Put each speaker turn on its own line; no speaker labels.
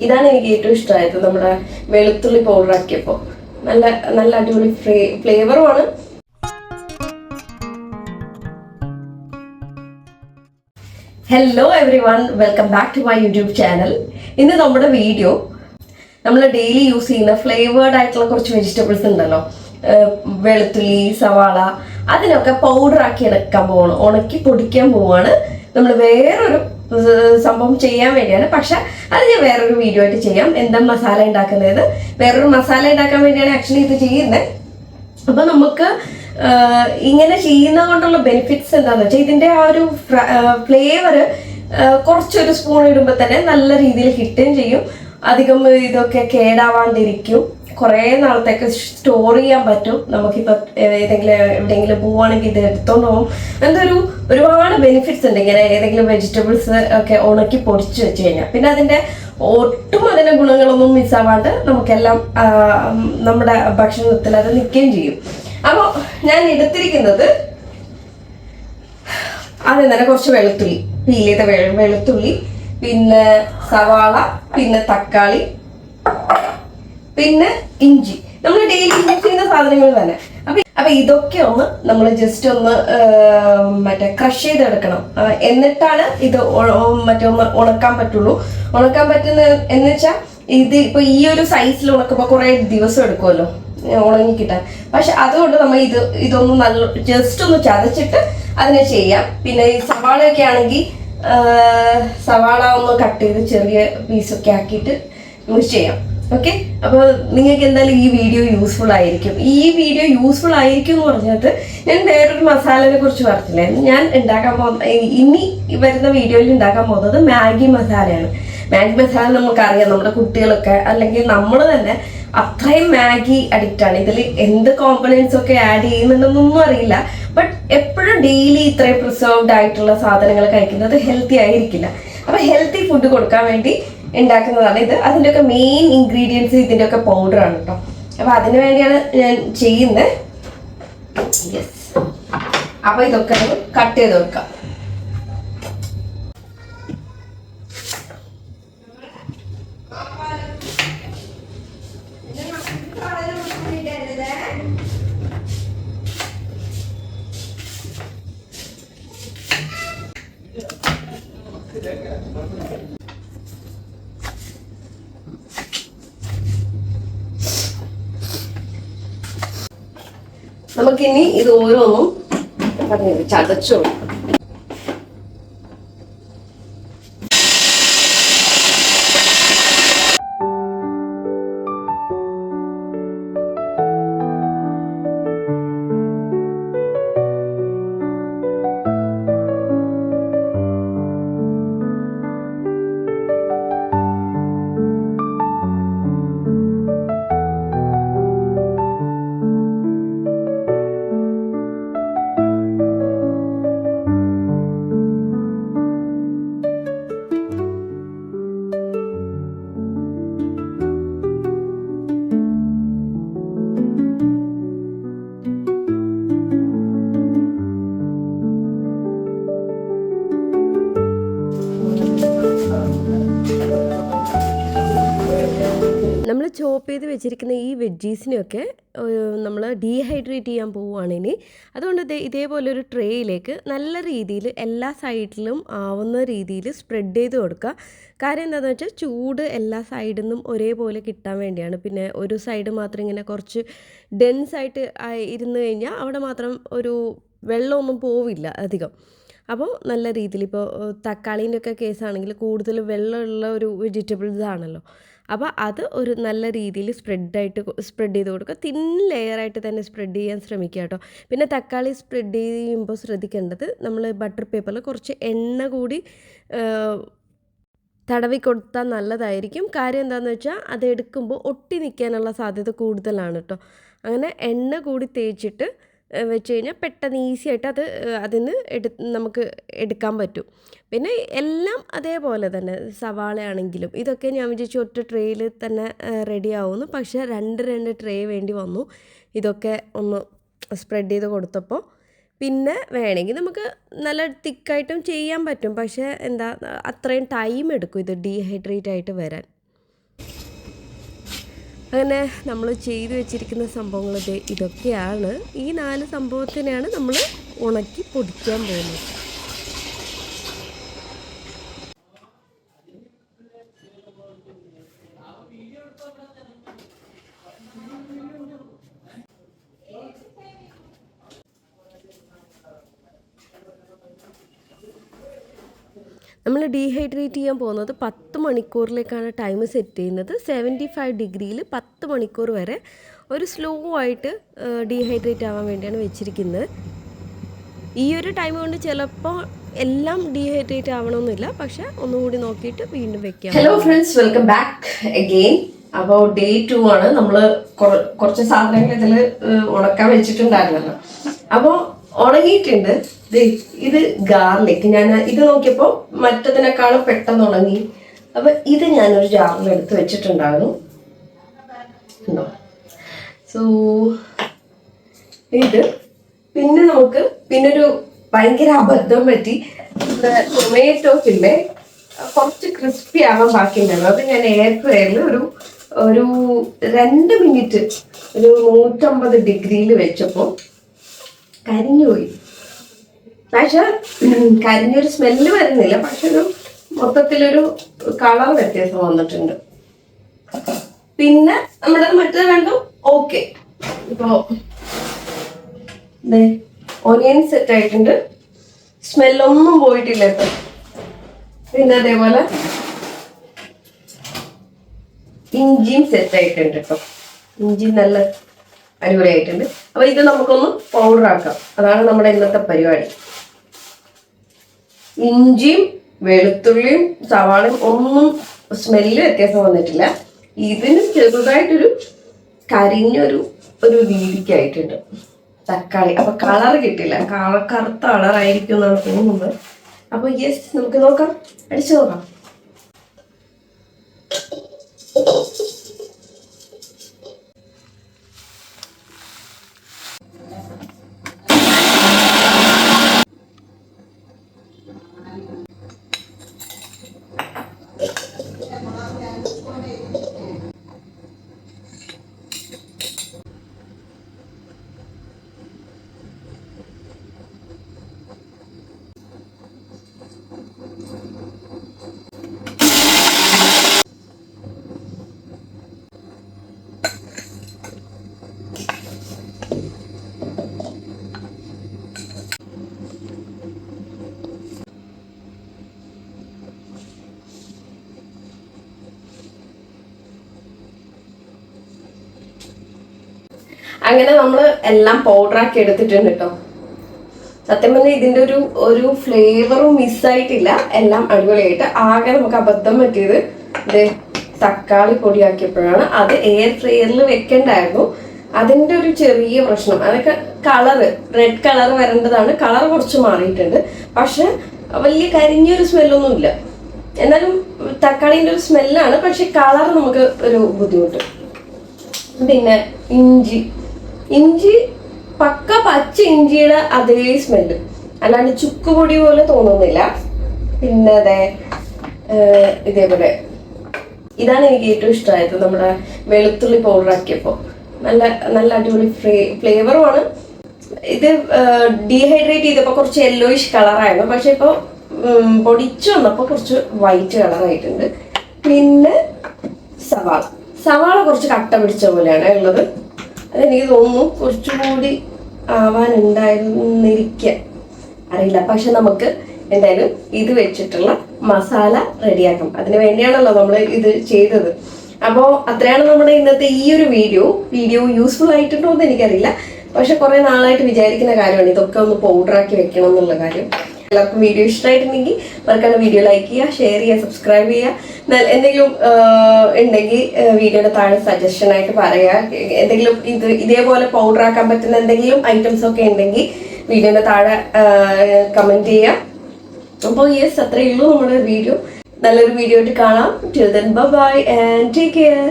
ഇതാണ് എനിക്ക് ഏറ്റവും ഇഷ്ടമായത് നമ്മുടെ വെളുത്തുള്ളി പൗഡർ ആക്കിയപ്പോൾ നല്ല നല്ല അടിപൊളി ഫ്ലേവറുമാണ് hello everyone welcome back to my YouTube channel ഇന്ന് നമ്മുടെ വീഡിയോ നമ്മൾ ഡെയിലി യൂസ് ചെയ്യുന്ന ഫ്ലേവേർഡ് ആയിട്ടുള്ള കുറച്ച് വെജിറ്റബിൾസ് ഉണ്ടല്ലോ. വെളുത്തുള്ളി സവാള അതിനൊക്കെ പൗഡർ ആക്കി എടുക്കാൻ പോവാണ് ഉണക്കി പൊടിക്കാൻ പോവാണ്. നമ്മൾ വേറൊരു സംഭവം ചെയ്യാൻ വേണ്ടിയാണ്. പക്ഷെ അത് ഞാൻ വേറൊരു വീഡിയോ ആയിട്ട് ചെയ്യാം. എന്താ മസാല ഉണ്ടാക്കുന്നത്? വേറൊരു മസാല ഉണ്ടാക്കാൻ വേണ്ടിയാണ് ആക്ച്വലി ഇത് ചെയ്യുന്നത് അപ്പൊ നമുക്ക് ഇങ്ങനെ ചെയ്യുന്ന കൊണ്ടുള്ള ബെനിഫിറ്റ്സ് എന്താന്ന് വെച്ചാൽ ഇതിന്റെ ആ ഒരു ഫ്ലേവർ കുറച്ചൊരു സ്പൂൺ ഇടുമ്പോൾ തന്നെ നല്ല രീതിയിൽ കിട്ടുകയും ചെയ്യും. അധികം ഇതൊക്കെ കേടാവാണ്ടിരിക്കും. കുറേ നാളത്തേക്ക് സ്റ്റോർ ചെയ്യാൻ പറ്റും. നമുക്കിപ്പോൾ ഏതെങ്കിലും എവിടെയെങ്കിലും പോവുകയാണെങ്കിൽ ഇത് എടുത്തോണ്ട് പോകും. എന്തൊരു ഒരുപാട് ബെനിഫിറ്റ്സ് ഉണ്ട്. ഇങ്ങനെ ഏതെങ്കിലും വെജിറ്റബിൾസ് ഒക്കെ ഉണക്കി പൊടിച്ച് വെച്ച് കഴിഞ്ഞാൽ പിന്നെ അതിന്റെ ഒട്ടും അതിന്റെ ഗുണങ്ങളൊന്നും മിസ്സാവാണ്ട് നമുക്കെല്ലാം നമ്മുടെ ഭക്ഷണത്തിൽ അത് നിൽക്കുകയും ചെയ്യും. അപ്പോൾ ഞാൻ എടുത്തിരിക്കുന്നത് തന്നെ കുറച്ച് വെളുത്തുള്ളി വെ- വെളുത്തുള്ളി. പിന്നെ സവാള പിന്നെ തക്കാളി പിന്നെ ഇഞ്ചി. നമ്മൾ ഡെയിലി യൂസ് ചെയ്യുന്ന സാധനങ്ങൾ തന്നെ. അപ്പൊ അപ്പൊ ഇതൊക്കെ ഒന്ന് നമ്മൾ ജസ്റ്റ് ഒന്ന് മറ്റേ ക്രഷ് ചെയ്തെടുക്കണം. എന്നിട്ടാണ് ഇത് മറ്റേ ഒന്ന് ഉണക്കാൻ പറ്റുള്ളൂ. ഉണക്കാൻ പറ്റുന്ന എന്ന് വെച്ചാൽ ഇത് ഇപ്പൊ ഈ ഒരു സൈസിൽ ഉണക്കുമ്പോൾ കുറെ ദിവസം എടുക്കുമല്ലോ ഉണങ്ങി കിട്ടാൻ പക്ഷെ അതുകൊണ്ട് നമ്മൾ ഇത് ഇതൊന്ന് നല്ല ജസ്റ്റ് ഒന്ന് ചതച്ചിട്ട് അതിനെ ചെയ്യാം. പിന്നെ ഈ സവാളയൊക്കെ ആണെങ്കിൽ സവാള ഒന്ന് കട്ട് ചെയ്ത് ചെറിയ പീസൊക്കെ ആക്കിയിട്ട് യൂസ് ചെയ്യാം. ഓക്കെ അപ്പോൾ നിങ്ങൾക്ക് എന്തായാലും ഈ വീഡിയോ യൂസ്ഫുൾ ആയിരിക്കും. ഈ വീഡിയോ യൂസ്ഫുൾ ആയിരിക്കും എന്ന് പറഞ്ഞത് ഞാൻ വേറൊരു മസാലനെ കുറിച്ച് പറഞ്ഞില്ലേ? ഞാൻ ഉണ്ടാക്കാൻ പോകുന്ന ഇനി വരുന്ന വീഡിയോയിൽ ഉണ്ടാക്കാൻ പോകുന്നത് മാഗി മസാലയാണ്. മാഗി മസാല നമുക്കറിയാം നമ്മുടെ കുട്ടികളൊക്കെ അല്ലെങ്കിൽ നമ്മൾ തന്നെ അത്രയും മാഗി അഡിക്റ്റ് ആണ്. ഇതിൽ എന്ത് കോമ്പണൻസ് ഒക്കെ ആഡ് ചെയ്യുന്നുണ്ടെന്നൊന്നും അറിയില്ല. ബട്ട് എപ്പോഴും ഡെയിലി ഇത്രയും പ്രിസർവ്ഡ് ആയിട്ടുള്ള സാധനങ്ങൾ കഴിക്കുന്നത് ഹെൽത്തി ആയിരിക്കില്ല. അപ്പൊ ഹെൽത്തി ഫുഡ് കൊടുക്കാൻ വേണ്ടി ഉണ്ടാക്കുന്നതാണ് ഇത്. അതിന്റെയൊക്കെ മെയിൻ ഇൻഗ്രീഡിയൻസ് ഇതിന്റെയൊക്കെ പൗഡറാണ് കേട്ടോ അപ്പൊ അതിന് വേണ്ടിയാണ് ഞാൻ ചെയ്യുന്നത്. യെസ് അപ്പൊ ഇതൊക്കെ കട്ട് ചെയ്ത് കൊടുക്കാം. നമുക്കിനി ഇത് ഓരോന്നും ചതച്ചു കൊടുക്കാം. ചോപ്പ് ചെയ്ത് വെച്ചിരിക്കുന്ന ഈ വെജീസിനെയൊക്കെ നമ്മൾ ഡീഹൈഡ്രേറ്റ് ചെയ്യാൻ പോവുകയാണ് ഇനി അതുകൊണ്ട് ഇതേപോലെ ഒരു ട്രേയിലേക്ക് നല്ല രീതിയിൽ എല്ലാ സൈഡിലും ആവുന്ന രീതിയിൽ സ്പ്രെഡ് ചെയ്ത് കൊടുക്കുക. കാര്യം എന്താണെന്ന് വെച്ചാൽ ചൂട് എല്ലാ സൈഡിൽ നിന്നും ഒരേപോലെ കിട്ടാൻ വേണ്ടിയാണ്. പിന്നെ ഒരു സൈഡ് മാത്രം ഇങ്ങനെ കുറച്ച് ഡെൻസ് ആയിട്ട് ആയി- ഇരുന്ന് കഴിഞ്ഞാൽ അവിടെ മാത്രം ഒരു വെള്ളമൊന്നും പോവില്ല അധികം. അപ്പോൾ നല്ല രീതിയിൽ ഇപ്പോൾ തക്കാളീന്റെ ഒക്കെ കേസാണെങ്കിൽ കൂടുതൽ വെള്ളമുള്ള ഒരു വെജിറ്റബിൾസ് ആണല്ലോ. അപ്പോൾ അത് ഒരു നല്ല രീതിയിൽ സ്പ്രെഡായിട്ട് സ്പ്രെഡ് ചെയ്ത് കൊടുക്കുക. തിൻ ലെയറായിട്ട് തന്നെ സ്പ്രെഡ് ചെയ്യാൻ ശ്രമിക്കുക കേട്ടോ. പിന്നെ തക്കാളി സ്പ്രെഡ് ചെയ്യുമ്പോൾ ശ്രദ്ധിക്കേണ്ടത് നമ്മൾ ബട്ടർ പേപ്പറിൽ കുറച്ച് എണ്ണ കൂടി തടവി കൊടുത്താൽ നല്ലതായിരിക്കും. കാര്യം എന്താണെന്ന് വെച്ചാൽ അത് എടുക്കുമ്പോൾ ഒട്ടി നിൽക്കാനുള്ള സാധ്യത കൂടുതലാണ് കേട്ടോ. അങ്ങനെ എണ്ണ കൂടി തേച്ചിട്ട് വെച്ച് കഴിഞ്ഞാൽ പെട്ടെന്ന് ഈസി ആയിട്ട് അത് അതിൽ നിന്ന് എടു നമുക്ക് എടുക്കാൻ പറ്റും. പിന്നെ എല്ലാം അതേപോലെ തന്നെ സവാളയാണെങ്കിലും ഇതൊക്കെ ഞാൻ വിചാരിച്ചു ഒറ്റ ട്രേയിൽ തന്നെ റെഡി ആവുന്നു. പക്ഷേ രണ്ട് രണ്ട് ട്രേ വേണ്ടി വന്നു. ഇതൊക്കെ ഒന്ന് സ്പ്രെഡ് ചെയ്ത് കൊടുത്തപ്പോൾ പിന്നെ വേണമെങ്കിൽ നമുക്ക് നല്ല തിക്കായിട്ടും ചെയ്യാൻ പറ്റും. പക്ഷേ എന്താ അത്രയും ടൈം എടുക്കും ഇത് ഡീഹൈഡ്രേറ്റ് ആയിട്ട് വരാൻ. അങ്ങനെ നമ്മൾ ചെയ്തു വെച്ചിരിക്കുന്ന സംഭവങ്ങൾ ഇതൊക്കെയാണ്. ഈ നാല് സംഭവത്തിനെയാണ് നമ്മൾ ഉണക്കി പൊടിക്കാൻ പോകുന്നത്. നമ്മൾ ഡീഹൈഡ്രേറ്റ് ചെയ്യാൻ പോകുന്നത് പത്ത് മണിക്കൂറിലേക്കാണ് ടൈം സെറ്റ് ചെയ്യുന്നത്. സെവന്റി ഫൈവ് ഡിഗ്രിയിൽ പത്ത് മണിക്കൂർ വരെ ഒരു സ്ലോ ആയിട്ട് ഡീഹൈഡ്രേറ്റ് ആവാൻ വേണ്ടിയാണ് വെച്ചിരിക്കുന്നത്. ഈ ഒരു ടൈം കൊണ്ട് ചിലപ്പോൾ എല്ലാം ഡീഹൈഡ്രേറ്റ് ആവണമെന്നില്ല പക്ഷെ ഒന്നുകൂടി നോക്കിയിട്ട് വീണ്ടും വെക്കാം.
Hello friends welcome back again അപ്പോൾ ഡേ ടു ആണ്. നമ്മൾ കുറച്ച് സാധനങ്ങൾ ഇതിൽ ഉണക്കാൻ വെച്ചിട്ടുണ്ടായിരുന്നല്ലോ. അപ്പോൾ ഉണങ്ങിയിട്ടുണ്ട്. ഇത് ഗാർലിക് ഞാൻ ഇത് നോക്കിയപ്പോൾ മറ്റതിനേക്കാളും പെട്ടെന്ന് ഉണങ്ങി. അപ്പൊ ഇത് ഞാനൊരു ജാറിൽ എടുത്ത് വെച്ചിട്ടുണ്ടായിരുന്നു. സോ ഇത് പിന്നെ നമുക്ക് പിന്നൊരു ഭയങ്കര അബദ്ധം പറ്റി. ടൊമാറ്റോ പിന്നെ കുറച്ച് ക്രിസ്പി ആവാൻ ബാക്കിയുണ്ടായിരുന്നു. അത് ഞാൻ എയർ ഫ്രയറിൽ ഒരു ഒരു രണ്ട് മിനിറ്റ് ഒരു നൂറ്റമ്പത് ഡിഗ്രിയിൽ വെച്ചപ്പോൾ കരിഞ്ഞുപോയി. പക്ഷെ കരിഞ്ഞൊരു സ്മെല്ല് വരുന്നില്ല. പക്ഷെ ഒരു മൊത്തത്തിലൊരു കളർ വ്യത്യാസം വന്നിട്ടുണ്ട്. പിന്നെ നമ്മുടെ മറ്റേ രണ്ടും ഓക്കെ ഇപ്പോ ഒനിയൻ സെറ്റ് ആയിട്ടുണ്ട്. സ്മെല്ലൊന്നും പോയിട്ടില്ല ഇപ്പം. പിന്നെ അതേപോലെ ഇഞ്ചിയും സെറ്റ് ആയിട്ടുണ്ട് കേട്ടോ ഇഞ്ചി നല്ല അടിപൊളിയായിട്ടുണ്ട്. അപ്പൊ ഇത് നമുക്കൊന്ന് പൗഡർ ആക്കാം. അതാണ് നമ്മുടെ ഇന്നത്തെ പരിപാടി. ഇഞ്ചിയും വെളുത്തുള്ളിയും സവാളയും ഒന്നും സ്മെല്ല് വ്യത്യാസം വന്നിട്ടില്ല. ഇതിന് ചെറുതായിട്ടൊരു കരിഞ്ഞൊരു ഒരു രീതിക്കായിട്ടുണ്ട്. തക്കാളി. അപ്പൊ കളർ കിട്ടില്ല. കളർ കറുത്ത കളറായിരിക്കും എന്നാണ് തോന്നുന്നത്. അപ്പൊ യെസ് നമുക്ക് നോക്കാം. അടിച്ചു നോക്കാം. അങ്ങനെ നമ്മൾ എല്ലാം പൗഡറാക്കി എടുത്തിട്ടുണ്ട് കേട്ടോ സത്യം പറഞ്ഞാൽ ഇതിന്റെ ഒരു ഒരു ഫ്ലേവറും മിസ്സായിട്ടില്ല എല്ലാം അടിപൊളിയായിട്ട്. ആകെ നമുക്ക് അബദ്ധം പറ്റിയത് ഇത് തക്കാളി പൊടിയാക്കിയപ്പോഴാണ്. അത് എയർ ഫ്രയറിൽ വെക്കണ്ടായിരുന്നു. അതിന്റെ ഒരു ചെറിയ പ്രശ്നം. അതൊക്കെ കളറ് റെഡ് കളർ വരേണ്ടതാണ്. കളർ കുറച്ച് മാറിയിട്ടുണ്ട്. പക്ഷെ വലിയ കരിഞ്ഞൊരു സ്മെല്ലൊന്നും ഇല്ല എന്നാലും തക്കാളിന്റെ ഒരു സ്മെല്ലാണ് പക്ഷെ കളർ നമുക്ക് ഒരു ബുദ്ധിമുട്ട്. പിന്നെ ഇഞ്ചി. ഇഞ്ചി പക്ക പച്ച ഇഞ്ചിയുടെ അതേ സ്മെല്ല് അല്ലാണ്ട് ചുക്കുപൊടി പോലെ തോന്നുന്നില്ല. പിന്നെ അതെ ഇതേപോലെ. ഇതാണ് എനിക്ക് ഏറ്റവും ഇഷ്ടമായത് നമ്മുടെ വെളുത്തുള്ളി പൗഡർ ആക്കിയപ്പോൾ നല്ല നല്ല അടിപൊളി ഫ്ലേവറുമാണ് ഇത് ഡീഹൈഡ്രേറ്റ് ചെയ്തപ്പോൾ കുറച്ച് യെല്ലോയിഷ് കളറായിരുന്നു പക്ഷെ ഇപ്പോൾ പൊടിച്ചു വന്നപ്പോൾ കുറച്ച് വൈറ്റ് കളറായിട്ടുണ്ട് പിന്നെ സവാള. സവാള കുറച്ച് കട്ട പിടിച്ച പോലെയാണ് ഉള്ളത്. അതെനിക്ക് തോന്നുന്നു കുറച്ചുകൂടി ആവാനുണ്ടായിരുന്നിരിക്കാൻ അറിയില്ല. പക്ഷെ നമുക്ക് എന്തായാലും ഇത് വെച്ചിട്ടുള്ള മസാല റെഡിയാക്കാം. അതിന് വേണ്ടിയാണല്ലോ നമ്മൾ ഇത് ചെയ്തത്. അപ്പോൾ അത്രയാണ് നമ്മുടെ ഇന്നത്തെ ഈ ഒരു വീഡിയോ. വീഡിയോ യൂസ്ഫുൾ ആയിട്ടുണ്ടോ എന്ന് എനിക്കറിയില്ല. പക്ഷെ കുറെ നാളായിട്ട് വിചാരിക്കുന്ന കാര്യമാണ്. ഇതൊക്കെ ഒന്ന് പൗഡറാക്കി വെക്കണം എന്നുള്ള കാര്യം. എല്ലാവർക്കും വീഡിയോ ഇഷ്ടമായിട്ടുണ്ടെങ്കിൽ മറക്കാണ്ട് വീഡിയോ ലൈക്ക് ചെയ്യുക ഷെയർ ചെയ്യുക സബ്സ്ക്രൈബ് ചെയ്യുക. എന്തെങ്കിലും ഉണ്ടെങ്കിൽ വീഡിയോയുടെ താഴെ സജഷൻ ആയിട്ട് പറയുക. എന്തെങ്കിലും ഇത് ഇതേപോലെ പൗഡർ ആക്കാൻ പറ്റുന്ന എന്തെങ്കിലും ഐറ്റംസ് ഒക്കെ ഉണ്ടെങ്കിൽ വീഡിയോയുടെ താഴെ കമന്റ് ചെയ്യുക. അപ്പോൾ യെസ് അത്രയേ ഉള്ളൂ നമ്മുടെ വീഡിയോ. നല്ലൊരു വീഡിയോ ആയിട്ട് കാണാം. Till then bye and take care